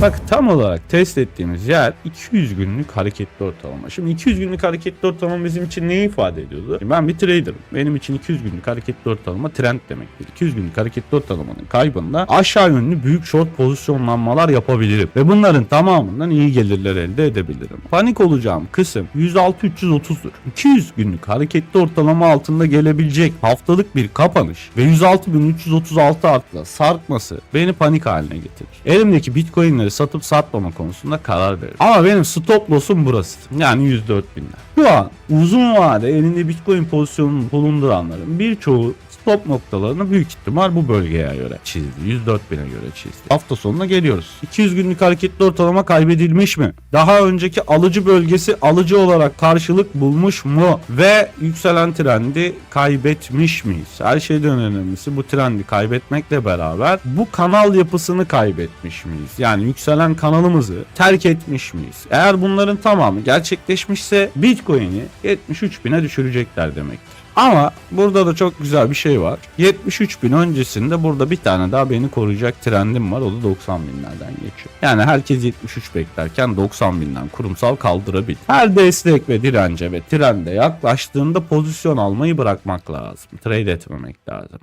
Bak tam olarak test ettiğimiz yer 200 günlük hareketli ortalama. Şimdi 200 günlük hareketli ortalama bizim için neyi ifade ediyordu? Ben bir trader'ım. Benim için 200 günlük hareketli ortalama trend demektir. 200 günlük hareketli ortalamanın kaybında aşağı yönlü büyük short pozisyonlanmalar yapabilirim. Ve bunların tamamından iyi gelirler elde edebilirim. Panik olacağım kısım 106-330'dur. 200 günlük hareketli ortalama altında gelebilecek haftalık bir kapanış ve 106.336 artla sarkması beni panik haline getirir. Elimdeki bitcoinleri satıp satmama konusunda karar veririm. Ama benim stop loss'um burası. Yani 104 binler. Şu an uzun vade elinde bitcoin pozisyonunu bulunduranların birçoğu stop noktalarını büyük ihtimal bu bölgeye göre çizdi. 104 bine göre çizdi. Hafta sonuna geliyoruz. 200 günlük hareketli ortalama kaybedilmiş mi? Daha önceki alıcı bölgesi alıcı olarak karşılık bulmuş mu? Ve yükselen trendi kaybetmiş miyiz? Her şeyden önemlisi bu trendi kaybetmekle beraber bu kanal yapısını kaybetmiş miyiz? Yani yükselen kanalımızı terk etmiş miyiz? Eğer bunların tamamı gerçekleşmişse Bitcoin'i 73 bine düşürecekler demektir. Ama burada da çok güzel bir şey var. 73 bin öncesinde burada bir tane daha beni koruyacak trendim var. O da 90 binlerden geçiyor. Yani herkes 73 beklerken 90 binden kurumsal kaldırabilir. Her destek ve dirence ve trende yaklaştığında pozisyon almayı bırakmak lazım. Trade etmemek lazım.